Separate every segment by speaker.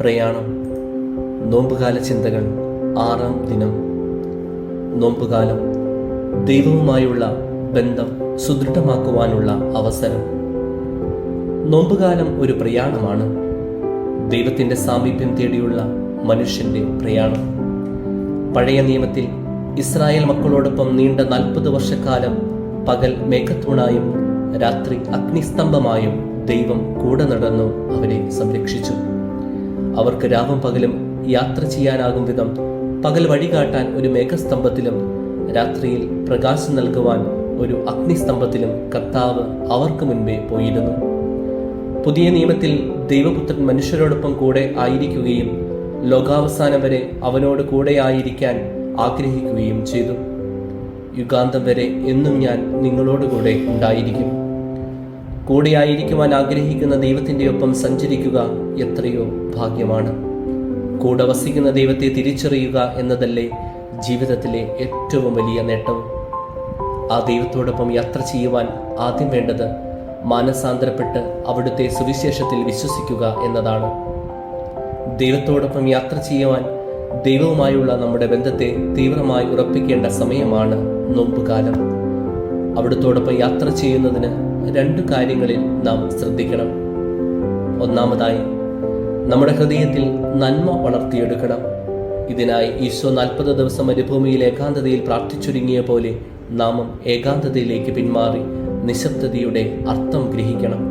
Speaker 1: പ്രയാണം. നോമ്പുകാല ചിന്തകൾ ആറാം ദിനം. നോമ്പുകാലം ദൈവവുമായുള്ള ബന്ധം സുദൃഢമാക്കുവാനുള്ള അവസരം. നോമ്പുകാലം ഒരു പ്രയാണമാണ്. ദൈവത്തിന്റെ സാമീപ്യം തേടിയുള്ള മനുഷ്യന്റെ പ്രയാണം. പഴയ നിയമത്തിൽ ഇസ്രായേൽ മക്കളോടൊപ്പം നീണ്ട നാൽപ്പത് വർഷക്കാലം പകൽ മേഘത്തൂണായും രാത്രി അഗ്നിസ്തംഭമായും ദൈവം കൂടെ നടന്നു അവരെ സംരക്ഷിച്ചു. അവർക്ക് രാവും പകലും യാത്ര ചെയ്യാനാകും വിധം പകൽ വഴികാട്ടാൻ ഒരു മേഘസ്തംഭത്തിലും രാത്രിയിൽ പ്രകാശം നൽകുവാൻ ഒരു അഗ്നിസ്തംഭത്തിലും കർത്താവ് അവർക്ക് മുൻപേ പോയിരുന്നു. പുതിയ നിയമത്തിൽ ദൈവപുത്രൻ മനുഷ്യരോടൊപ്പം കൂടെ ആയിരിക്കുകയും ലോകാവസാനം വരെ അവനോട് കൂടെയായിരിക്കാൻ ആഗ്രഹിക്കുകയും ചെയ്തു. യുഗാന്തം വരെ എന്നും ഞാൻ നിങ്ങളോടുകൂടെ ഉണ്ടായിരിക്കും. കൂടെ ആയിരിക്കുവാൻ ആഗ്രഹിക്കുന്ന ദൈവത്തിന്റെ ഒപ്പം സഞ്ചരിക്കുക എത്രയോ ഭാഗ്യമാണ്. കൂടെ വസിക്കുന്ന ദൈവത്തെ തിരിച്ചറിയുക എന്നതല്ലേ ജീവിതത്തിലെ ഏറ്റവും വലിയ നേട്ടം. ആ ദൈവത്തോടൊപ്പം യാത്ര ചെയ്യുവാൻ ആദ്യം വേണ്ടത് മാനസാന്തരപ്പെട്ട് അവിടുത്തെ സുവിശേഷത്തിൽ വിശ്വസിക്കുക എന്നതാണ്. ദൈവത്തോടൊപ്പം യാത്ര ചെയ്യുവാൻ ദൈവവുമായുള്ള നമ്മുടെ ബന്ധത്തെ തീവ്രമായി ഉറപ്പിക്കേണ്ട സമയമാണ് നോമ്പുകാലം. അവിടുത്തോടൊപ്പം യാത്ര ചെയ്യുന്നതിന് രണ്ട് കാര്യങ്ങളിൽ നാം ശ്രദ്ധിക്കണം. ഒന്നാമതായി നമ്മുടെ ഹൃദയത്തിൽ നന്മ വളർത്തിയെടുക്കണം. ഇതിനായി ഈശോ നാൽപ്പത് ദിവസം മരുഭൂമിയിൽ ഏകാന്തതയിൽ പ്രാർത്ഥിച്ചൊരുങ്ങിയ പോലെ നാമം ഏകാന്തതയിലേക്ക് പിന്മാറി നിശബ്ദതയുടെ അർത്ഥം ഗ്രഹിക്കണം.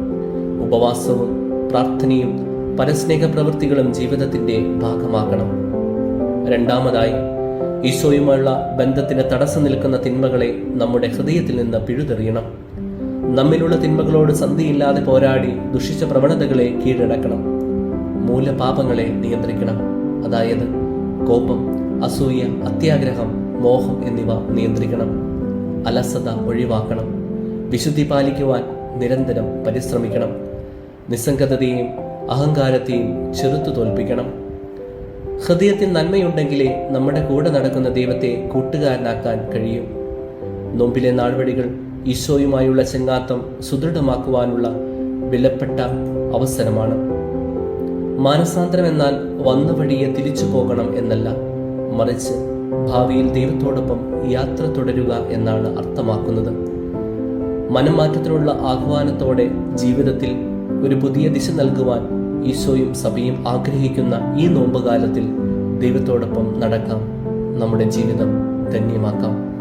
Speaker 1: ഉപവാസവും പ്രാർത്ഥനയും പരസ്നേഹ പ്രവൃത്തികളും ജീവിതത്തിന്റെ ഭാഗമാക്കണം രണ്ടാമതായി ഈശോയുമായുള്ള ബന്ധത്തിന് തടസ്സം നിൽക്കുന്ന തിന്മകളെ നമ്മുടെ ഹൃദയത്തിൽ നിന്ന് പിഴുതെറിയണം. നമ്മിലുള്ള തിന്മകളോട് സന്ധിയില്ലാതെ പോരാടി ദുഷിച്ച പ്രവണതകളെ കീഴടക്കണം. മൂലപാപങ്ങളെ നിയന്ത്രിക്കണം. അതായത് കോപം അസൂയ അത്യാഗ്രഹം മോഹം എന്നിവ നിയന്ത്രിക്കണം. അലസത ഒഴിവാക്കണം. വിശുദ്ധി പാലിക്കുവാൻ നിരന്തരം പരിശ്രമിക്കണം. നിസ്സംഗതയെയും അഹങ്കാരത്തെയും ചെറുത്തു തോൽപ്പിക്കണം. ഹൃദയത്തിൽ നന്മയുണ്ടെങ്കിലേ നമ്മുടെ കൂടെ നടക്കുന്ന ദൈവത്തെ കൂട്ടുകാരനാക്കാൻ കഴിയും. നോമ്പിലെ നാൾവഴികൾ ഈശോയുമായുള്ള ചെങ്ങാത്തം സുദൃഢമാക്കുവാനുള്ള വിലപ്പെട്ട അവസരമാണ്. മാനസാന്തരം എന്നാൽ വന്ന വഴിയെ തിരിച്ചു പോകണം എന്നല്ല മറിച്ച് ഭാവിയിൽ ദൈവത്തോടൊപ്പം യാത്ര തുടരുക എന്നാണ് അർത്ഥമാക്കുന്നത്. മനംമാറ്റത്തിനുള്ള ആഹ്വാനത്തോടെ ജീവിതത്തിൽ ഒരു പുതിയ ദിശ നൽകുവാൻ ഈശോയും സഭയും ആഗ്രഹിക്കുന്ന ഈ നോമ്പുകാലത്തിൽ ദൈവത്തോടൊപ്പം നടക്കാം. നമ്മുടെ ജീവിതം ധന്യമാക്കാം.